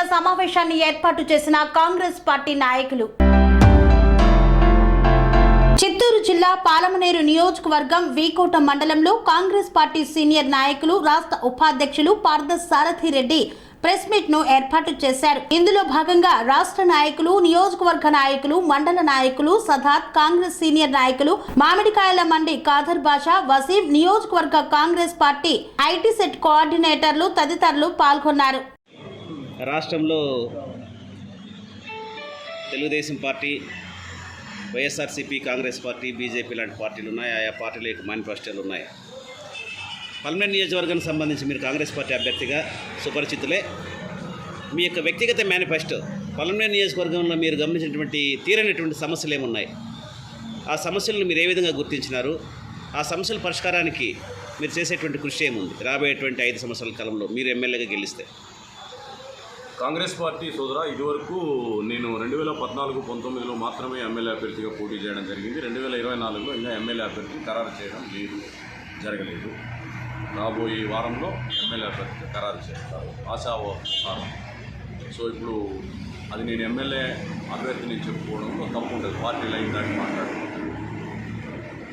Media సమావేశాన్ని ఏర్పాటు చేసిన కాంగ్రెస్ పార్టీ నాయకులు. చిత్తూరు జిల్లా పాలమనేరు నియోజకవర్గం వీకోట మండలంలో కాంగ్రెస్ పార్టీ సీనియర్ నాయకులు రాష్ట్ర ఉపాధ్యక్షులు పార్థ సారథి రెడ్డి ప్రెస్ మీట్ను ఏర్పాటు చేశారు. ఇందులో భాగంగా రాష్ట్ర నాయకులు నియోజకవర్గ నాయకులు మండల నాయకులు సదాత్ కాంగ్రెస్ సీనియర్ నాయకులు మామిడికాయల మండి కాదర్ బాషా వసీం నియోజకవర్గ కాంగ్రెస్ పార్టీ ఐటీ సెట్ కోఆర్డినేటర్లు తదితరులు పాల్గొన్నారు. రాష్ట్రంలో Telugu Desam party YSRCP Congress party BJP లాంటి పార్టీలు ఉన్నాయి. ఆయా పార్టీల యొక్క మేనిఫెస్టోలు ఉన్నాయి. పల్మనేరు నియోజకవర్గానికి సంబంధించి మీరు కాంగ్రెస్ పార్టీ అభ్యర్థిగా సుపరిచితులే. మీ యొక్క వ్యక్తిగత మేనిఫెస్టో పల్మనేరు నియోజకవర్గంలో మీరు గమనించినటువంటి తీరనటువంటి సమస్యలు ఏమున్నాయి? ఆ సమస్యలను మీరు ఏ విధంగా గుర్తించినారు? ఆ సమస్యల పరిష్కారానికి మీరు చేసేటువంటి కృషి ఏముంది? రాబోయేటువంటి ఐదు సంవత్సరాల కాలంలో మీరు ఎమ్మెల్యేగా గెలిస్తే. కాంగ్రెస్ పార్టీ సోదరా ఇదివరకు నేను రెండు వేల పద్నాలుగు పంతొమ్మిదిలో మాత్రమే ఎమ్మెల్యే అభ్యర్థిగా పోటీ చేయడం జరిగింది. రెండు వేల ఇరవై నాలుగులో ఇంకా ఎమ్మెల్యే అభ్యర్థి ఖరారు చేయడం లేదు జరగలేదు. రాబోయే వారంలో ఎమ్మెల్యే అభ్యర్థి ఖరారు చేస్తారు. ఆశావారం సో ఇప్పుడు అది నేను ఎమ్మెల్యే అభ్యర్థిని చెప్పుకోవడంలో తప్పు ఉండదు. పార్టీ లైన్ దాటి మాట్లాడుకుంటాను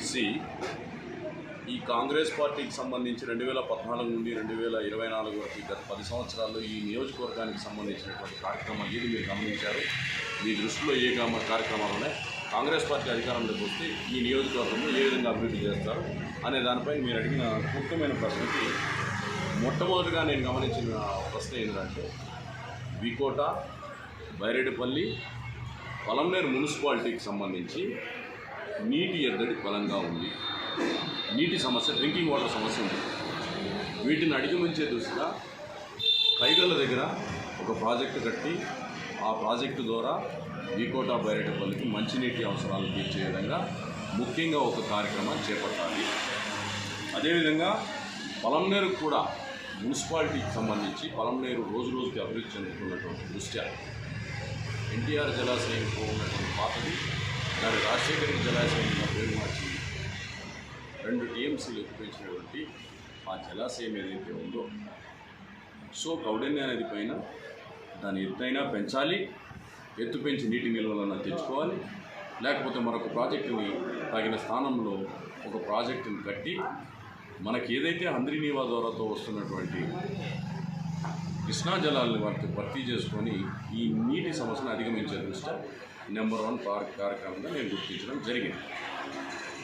సి ఈ కాంగ్రెస్ పార్టీకి సంబంధించి రెండు వేల పద్నాలుగు నుండి రెండు వేల ఇరవై నాలుగు వరకు గత పది సంవత్సరాల్లో ఈ నియోజకవర్గానికి సంబంధించినటువంటి కార్యక్రమాలు ఏది మీరు గమనించారు? మీ దృష్టిలో ఏ కార్యక్రమాలనే కార్యక్రమాలు ఉన్నాయి? కాంగ్రెస్ పార్టీ అధికారంలోకి వస్తే ఈ నియోజకవర్గంలో ఏ విధంగా అభివృద్ధి చేస్తారు? అనే దానిపై మీరు అడిగిన ముఖ్యమైన ప్రశ్నకి మొట్టమొదటిగా నేను గమనించిన ప్రశ్న ఏంటంటే వికోట బైరెడ్డిపల్లి పొలంనేరు మున్సిపాలిటీకి సంబంధించి నీటి ఎద్దడి బలంగా ఉంది. నీటి సమస్య డ్రింకింగ్ వాటర్ సమస్య ఉంది. వీటిని అధిగమించే దృష్టిగా కైగళ్ళ దగ్గర ఒక ప్రాజెక్టు కట్టి ఆ ప్రాజెక్టు ద్వారా వీకోట బైరెడ్డిపల్లికి మంచినీటి అవసరాలు తీర్చే విధంగా ముఖ్యంగా ఒక కార్యక్రమం చేపట్టాలి. అదేవిధంగా పొలంనేరుకు కూడా మున్సిపాలిటీకి సంబంధించి పొలంనేరు రోజు రోజుకి అభివృద్ధి చెందుతున్నటువంటి దృష్ట్యా ఎన్టీఆర్ జలాశయం ఉన్నటువంటి పాతది దాని రాజశేఖర జలాశయంగా పేరు మార్చి రెండు టీఎంసీలు ఎత్తిపెంచినటువంటి ఆ జలాశయం ఏదైతే ఉందో సో కౌడన్య నది పైన దాని ఎత్తైనా పెంచాలి ఎత్తు పెంచి నీటి నిల్వలను తెచ్చుకోవాలి లేకపోతే మరొక ప్రాజెక్టుని తగిన స్థానంలో ఒక ప్రాజెక్టుని కట్టి మనకి ఏదైతే హంద్రీనీవా ద్వారాతో వస్తున్నటువంటి కృష్ణా జలాలను వాటికి భర్తీ చేసుకొని ఈ నీటి సమస్యను అధిగమించే దృష్ట్యా నెంబర్ వన్ పార్క్ కార్యక్రమంగా నేను గుర్తించడం జరిగింది.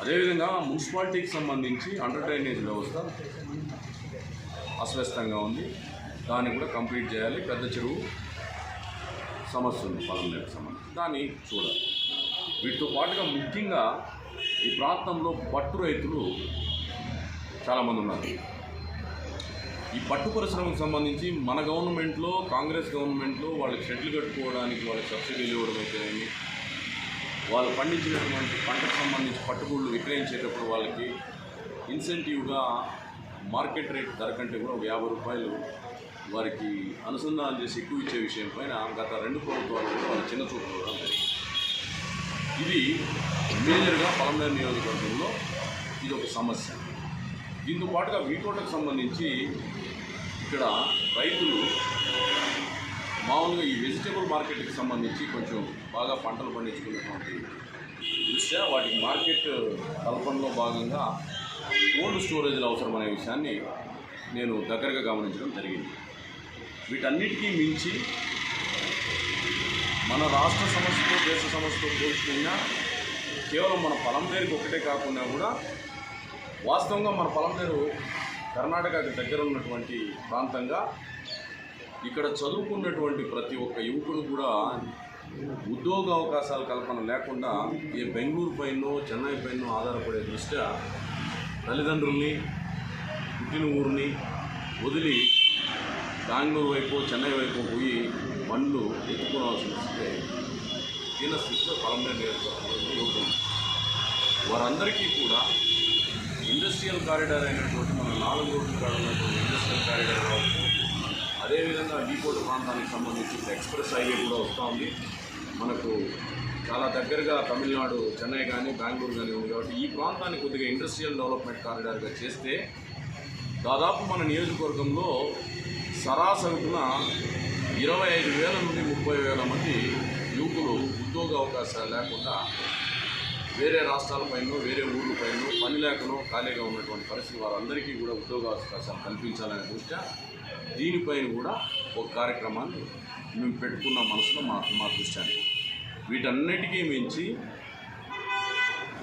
అదేవిధంగా మున్సిపాలిటీకి సంబంధించి అండర్ డ్రైనేజ్ వ్యవస్థ అస్వస్థంగా ఉంది. దాన్ని కూడా కంప్లీట్ చేయాలి. పెద్ద చెరువు సమస్య ఉంది పొలంనేరు సంబంధించి. దాన్ని చూడాలి. వీటితో పాటుగా ముఖ్యంగా ఈ ప్రాంతంలో పట్టు రైతులు చాలామంది ఉన్నారు. ఈ పట్టు పరిశ్రమకు సంబంధించి మన గవర్నమెంట్లో కాంగ్రెస్ గవర్నమెంట్లో వాళ్ళకి షెడ్లు కట్టుకోవడానికి వాళ్ళకి సబ్సిడీలు ఇవ్వడం అయితేనేమి వాళ్ళు పండించినటువంటి పంటకు సంబంధించి పట్టుగూళ్ళు విక్రయించేటప్పుడు వాళ్ళకి ఇన్సెంటివ్గా మార్కెట్ రేట్ ధర కంటే కూడా ఒక యాభై రూపాయలు వారికి అనుసంధానం చేసి ఎక్కువ ఇచ్చే విషయం పైన గత రెండు ప్రభుత్వాలు కూడా వాళ్ళు చిన్న చూపు చూడడం జరిగింది. ఇది మేజర్గా పలమనేరు నియోజకవర్గంలో ఇది ఒక సమస్య. దీంతో పాటుగా వీటోటకు సంబంధించి ఇక్కడ రైతులు మామూలుగా ఈ వెజిటేబుల్ మార్కెట్కి సంబంధించి కొంచెం బాగా పంటలు పండించుకున్నటువంటి దృష్ట్యా వాటికి మార్కెట్ కల్పనలో భాగంగా కోల్డ్ స్టోరేజ్లు అవసరం అనే విషయాన్ని నేను దగ్గరగా గమనించడం జరిగింది. వీటన్నిటికీ మించి మన రాష్ట్ర సమస్యతో దేశ సమస్యతో పోల్చుకున్నా కేవలం మన పొలంనేరుకి ఒకటే కాకుండా కూడా వాస్తవంగా మన పొలంనేరు కర్ణాటకకి దగ్గర ఉన్నటువంటి ప్రాంతంగా ఇక్కడ చదువుకున్నటువంటి ప్రతి ఒక్క యువకుడు కూడా ఉద్యోగ అవకాశాల కల్పన లేకుండా ఏ బెంగళూరు పైనో చెన్నై పైనో ఆధారపడే దృష్ట్యా తల్లిదండ్రుల్ని పుట్టిన ఊరిని వదిలి బెంగళూరు వైపు చెన్నై వైపు పోయి పండ్లు ఎత్తుకోవాల్సి వస్తే దీన స్థితిలో పొలంలో యువకులు వారందరికీ కూడా ఇండస్ట్రియల్ కారిడార్ అయినటువంటి మన నాలుగు రోడ్లు కాడ ఇండస్ట్రియల్ కారిడార్ కావచ్చు అదేవిధంగా డీపోర్ట్ ప్రాంతానికి సంబంధించి ఎక్స్ప్రెస్ హైవే కూడా వస్తూ ఉంది. మనకు చాలా దగ్గరగా తమిళనాడు చెన్నై కానీ బెంగళూరు కానీ ఉంది. కాబట్టి ఈ ప్రాంతాన్ని కొద్దిగా ఇండస్ట్రియల్ డెవలప్మెంట్ కారిడార్గా చేస్తే దాదాపు మన నియోజకవర్గంలో సరాసరిన ఇరవై ఐదు వేల నుండి ముప్పై వేల మంది యువకులు ఉద్యోగ అవకాశాలు లేకుండా వేరే రాష్ట్రాలపైనో వేరే ఊర్లపైనో పని లేకనో ఖాళీగా ఉన్నటువంటి పరిస్థితి వారందరికీ కూడా ఉద్యోగ అవకాశాలు కల్పించాలనే దృష్ట్యా దీనిపైన కూడా ఒక కార్యక్రమాన్ని మేము పెట్టుకున్న మనసులో మా మా దృష్టాన్ని. వీటన్నిటికీ మించి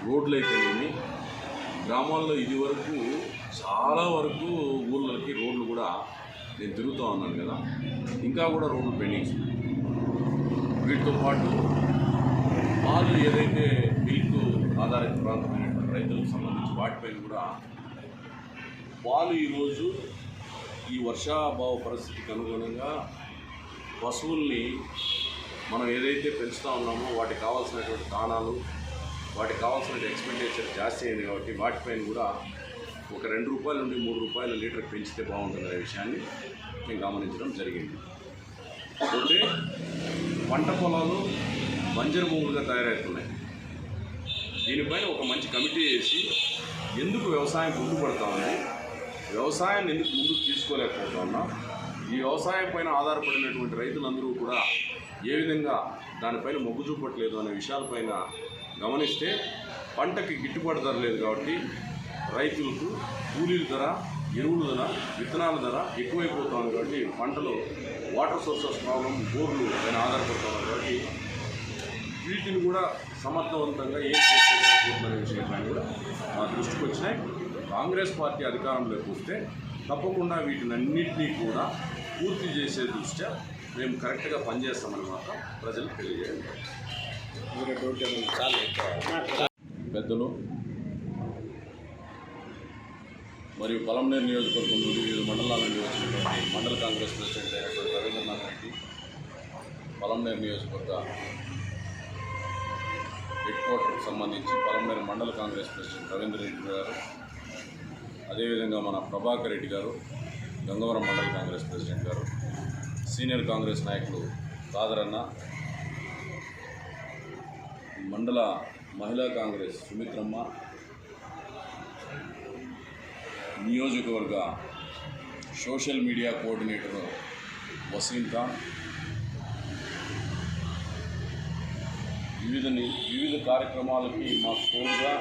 రోడ్లు అయితేనేమి గ్రామాల్లో ఇది వరకు చాలా వరకు ఊళ్ళకి రోడ్లు కూడా నేను తిరుగుతూ ఉన్నాను కదా. ఇంకా కూడా రోడ్లు పెండింగ్స్. వీటితో పాటు పాలు ఏదైతే మిల్క్ ఆధారిత ప్రాంతమైనటువంటి రైతులకు సంబంధించి వాటిపైన కూడా పాలు ఈరోజు ఈ వర్షాభావ పరిస్థితికి అనుగుణంగా పశువుల్ని మనం ఏదైతే పెంచుతా ఉన్నామో వాటికి కావాల్సినటువంటి దానాలు వాటికి కావాల్సిన ఎక్స్పెండిచర్ జాస్తి అయింది కాబట్టి వాటిపైన కూడా ఒక రెండు రూపాయల నుండి మూడు రూపాయల లీటర్ పెంచితే బాగుంటుంది అనే విషయాన్ని మేము గమనించడం జరిగింది. పోతే పంట పొలాలు బంజరు భూములుగా తయారవుతున్నాయి. దీనిపైన ఒక మంచి కమిటీ వేసి ఎందుకు వ్యవసాయం ముందుపడతా ఉంది? వ్యవసాయాన్ని ఎందుకు ముందుకు తీసుకోలేకపోతా ఉన్నాం ఈ వ్యవసాయం పైన ఆధారపడినటువంటి రైతులందరూ కూడా ఏ విధంగా దానిపైన మొగ్గు చూపట్లేదు అనే విషయాలపైన గమనిస్తే పంటకి గిట్టుబాటు ధర లేదు కాబట్టి రైతులకు కూలీల ధర ఎరువుల ధర విత్తనాల ధర ఎక్కువైపోతా ఉంది కాబట్టి పంటలో వాటర్ సోర్సెస్ ప్రాబ్లం బోర్లు పైన ఆధారపడుతూ కాబట్టి వీటిని కూడా సమర్థవంతంగా ఏం చేసుకోవాలనే విషయంపైన కూడా మా దృష్టికి వచ్చినాయి. కాంగ్రెస్ పార్టీ అధికారంలోకి వస్తే తప్పకుండా వీటినన్నింటినీ కూడా పూర్తి చేసే దృష్ట్యా మేము కరెక్ట్గా పనిచేస్తామని మాత్రం ప్రజలకు తెలియజేయండి. పెద్దలు మరియు పొలంనేరు నియోజకవర్గం నుండి వివిధ మండలాల నుండి వచ్చినటువంటి మండల కాంగ్రెస్ ప్రెసిడెంట్ అయినటువంటి రవీంద్రనాథ్ రెడ్డి పొలంనేరు నియోజకవర్గ హెడ్ క్వార్టర్కి సంబంధించి పొలంనేరు మండల కాంగ్రెస్ ప్రెసిడెంట్ రవీంద్ర రెడ్డి గారు అదేవిధంగా మన ప్రభాకర్ రెడ్డి గారు గంగవరం మండల Congress president garu senior Congress నాయకులు కాదరన్న మండల మహిళా కాంగ్రెస్ సుమిత్రమ్మ నియోజకవర్గ social media coordinator Waseem Khan వివిధ వివిధ కార్యక్రమాలకి మా తోడుగా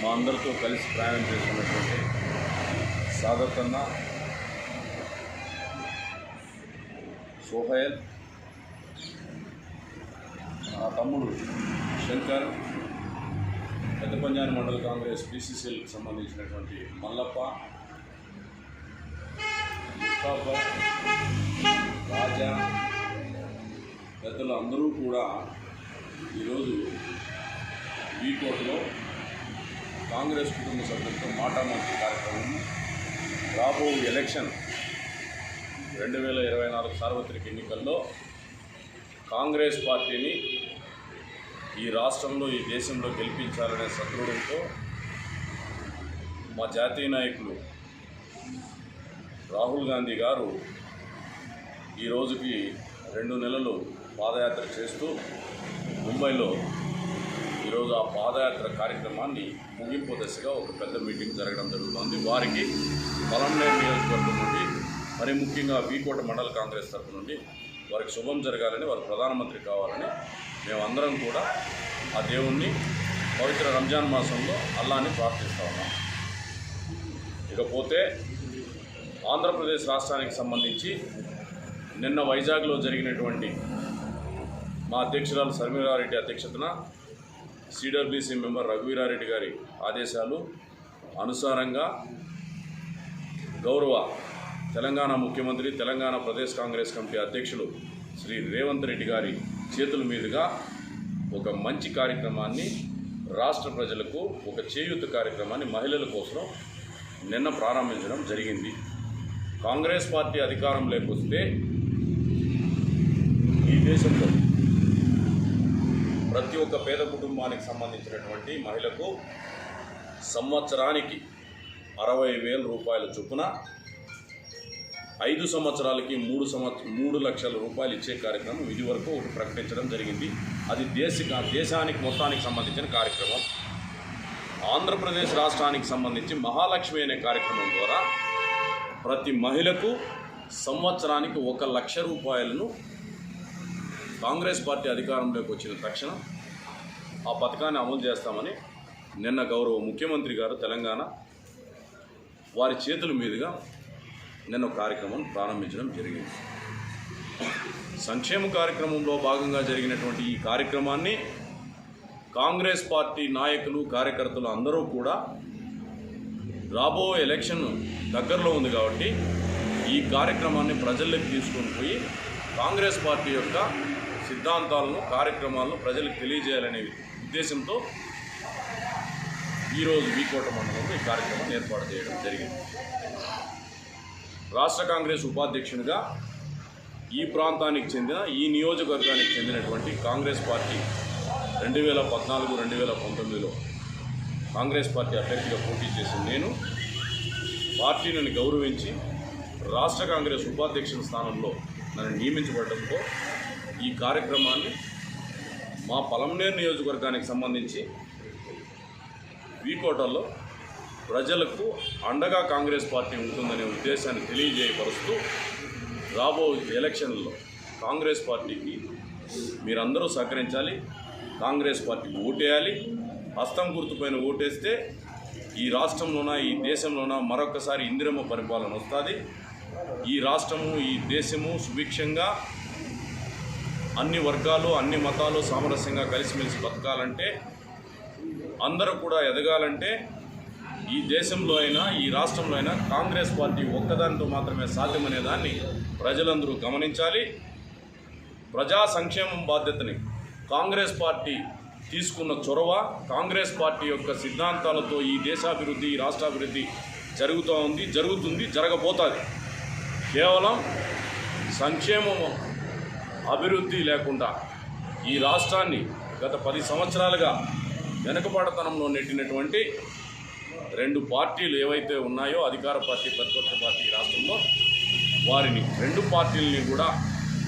మా అందరితో కలిసి ప్రయాణం చేస్తున్నటువంటి సాదత్ అన్న సోహయల్ నా తమ్ముడు శంకర్ పెద్ద పంజాని మండల కాంగ్రెస్ బీసీసీఎల్కి సంబంధించినటువంటి మల్లప్ప ముస్తాఫా రాజా పెద్దలు అందరూ కూడా ఈరోజు వీకోట్లో కాంగ్రెస్ కుటుంబ సభ్యులతో మాటామంచి కార్యక్రమం. రాబో ఎలక్షన్ రెండు వేల ఇరవై నాలుగు సార్వత్రిక ఎన్నికల్లో కాంగ్రెస్ పార్టీని ఈ రాష్ట్రంలో ఈ దేశంలో గెలిపించాలనే సదృఢంతో మా జాతీయ నాయకులు రాహుల్ గాంధీ గారు ఈ రోజుకి రెండు నెలలు పాదయాత్ర చేస్తూ ముంబైలో ఈరోజు ఆ పాదయాత్ర కార్యక్రమాన్ని ముగింపు దశగా ఒక పెద్ద మీటింగ్ జరగడం జరుగుతోంది. వారికి పొలంనేరు నియోజకవర్గం నుండి మరి ముఖ్యంగా వీకోట మండల కాంగ్రెస్ తరఫు నుండి వారికి శుభం జరగాలని వారు ప్రధానమంత్రి కావాలని మేమందరం కూడా ఆ దేవుణ్ణి పవిత్ర రంజాన్ మాసంలో అల్లాన్ని ప్రార్థిస్తా ఉన్నాం. ఇకపోతే ఆంధ్రప్రదేశ్ రాష్ట్రానికి సంబంధించి నిన్న వైజాగ్లో జరిగినటువంటి మా అధ్యక్షురాలు శర్మిలారెడ్డి అధ్యక్షతన సిడబ్ల్యూసీ మెంబర్ రఘువీరారెడ్డి గారి ఆదేశాలు అనుసారంగా గౌరవ తెలంగాణ ముఖ్యమంత్రి తెలంగాణ ప్రదేశ్ కాంగ్రెస్ కమిటీ అధ్యక్షులు శ్రీ రేవంత్ రెడ్డి గారి చేతుల మీదుగా ఒక మంచి కార్యక్రమాన్ని రాష్ట్ర ప్రజలకు ఒక చేయూత కార్యక్రమాన్ని మహిళల కోసం నిన్న ప్రారంభించడం జరిగింది. కాంగ్రెస్ పార్టీ అధికారంలోకి వస్తే ఈ దేశంలో ప్రతి ఒక్క పేద కుటుంబానికి సంబంధించినటువంటి మహిళకు సంవత్సరానికి అరవై వేల రూపాయల చొప్పున ఐదు సంవత్సరాలకి మూడు సంవత్సర మూడు లక్షల రూపాయలు ఇచ్చే కార్యక్రమం ఇది వరకు ఒకటి ప్రకటించడం జరిగింది. అది దేశ దేశానికి మొత్తానికి సంబంధించిన కార్యక్రమం. ఆంధ్రప్రదేశ్ రాష్ట్రానికి సంబంధించి మహాలక్ష్మి అనే కార్యక్రమం ద్వారా ప్రతి మహిళకు సంవత్సరానికి ఒక లక్ష రూపాయలను కాంగ్రెస్ పార్టీ అధికారంలోకి వచ్చిన తక్షణం ఆ పథకాన్ని అమలు చేస్తామని నిన్న గౌరవ ముఖ్యమంత్రి గారు తెలంగాణ వారి చేతుల మీదుగా నిన్న కార్యక్రమం ప్రారంభించడం జరిగింది. సంక్షేమ కార్యక్రమంలో భాగంగా జరిగినటువంటి ఈ కార్యక్రమాన్ని కాంగ్రెస్ పార్టీ నాయకులు కార్యకర్తలు అందరూ కూడా రాబో ఎలక్షన్ దగ్గరలో ఉంది కాబట్టి ఈ కార్యక్రమాన్ని ప్రజల్లోకి తీసుకొని పోయి కాంగ్రెస్ పార్టీ యొక్క సిద్ధాంతాలను కార్యక్రమాలను ప్రజలకు తెలియజేయాలనే ఉద్దేశంతో ఈరోజు వీకోట మండలంలో ఈ కార్యక్రమాన్ని ఏర్పాటు చేయడం జరిగింది. రాష్ట్ర కాంగ్రెస్ ఉపాధ్యక్షునిగా ఈ ప్రాంతానికి చెందిన ఈ నియోజకవర్గానికి చెందినటువంటి కాంగ్రెస్ పార్టీ రెండు వేల పద్నాలుగు రెండు వేల పంతొమ్మిదిలో కాంగ్రెస్ పార్టీ అభ్యర్థిగా పోటీ చేసిన నేను పార్టీని గౌరవించి రాష్ట్ర కాంగ్రెస్ ఉపాధ్యక్షుని స్థానంలో నన్ను నియమించబడటంతో ఈ కార్యక్రమాన్ని మా పలంనేరు నియోజకవర్గానికి సంబంధించి వీకోటల్లో ప్రజలకు అండగా కాంగ్రెస్ పార్టీ ఉంటుందనే ఉద్దేశాన్ని తెలియజేయపరుస్తూ రాబో ఎలక్షన్లలో కాంగ్రెస్ పార్టీకి మీరందరూ సహకరించాలి కాంగ్రెస్ పార్టీకి ఓటేయాలి హస్తం గుర్తుపైన ఓటేస్తే ఈ రాష్ట్రంలోన ఈ దేశంలోన మరొకసారి ఇందిరమ్మ పరిపాలన వస్తుంది. ఈ రాష్ట్రము ఈ దేశము సుభిక్షంగా అన్ని వర్గాలు అన్ని మతాలు సామరస్యంగా కలిసిమెలిసి బతకాలంటే అందరూ కూడా ఎదగాలంటే ఈ దేశంలో అయినా ఈ రాష్ట్రంలో అయినా కాంగ్రెస్ పార్టీ ఒక్కదానితో మాత్రమే సాధ్యమనే దాన్ని ప్రజలందరూ గమనించాలి. ప్రజా సంక్షేమం బాధ్యతని కాంగ్రెస్ పార్టీ తీసుకున్న చొరవ కాంగ్రెస్ పార్టీ యొక్క సిద్ధాంతాలతో ఈ దేశాభివృద్ధి ఈ రాష్ట్రాభివృద్ధి జరుగుతూ ఉంది జరుగుతుంది జరగబోతుంది. కేవలం సంక్షేమం అభివృద్ధి లేకుండా ఈ రాష్ట్రాన్ని గత పది సంవత్సరాలుగా వెనుకబడతనంలో నెట్టినటువంటి రెండు పార్టీలు ఏవైతే ఉన్నాయో అధికార పార్టీ ప్రతిపక్ష పార్టీ రాష్ట్రంలో వారిని రెండు పార్టీలని కూడా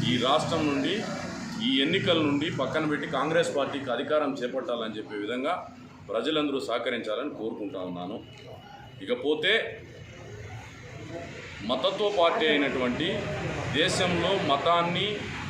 ఈ రాష్ట్రం నుండి ఈ ఎన్నికల నుండి పక్కన పెట్టి కాంగ్రెస్ పార్టీకి అధికారం చేపట్టాలని చెప్పే విధంగా ప్రజలందరూ సహకరించాలని కోరుకుంటా ఉన్నాను. ఇకపోతే మతత్వ పార్టీ అయినటువంటి దేశంలో మతాన్ని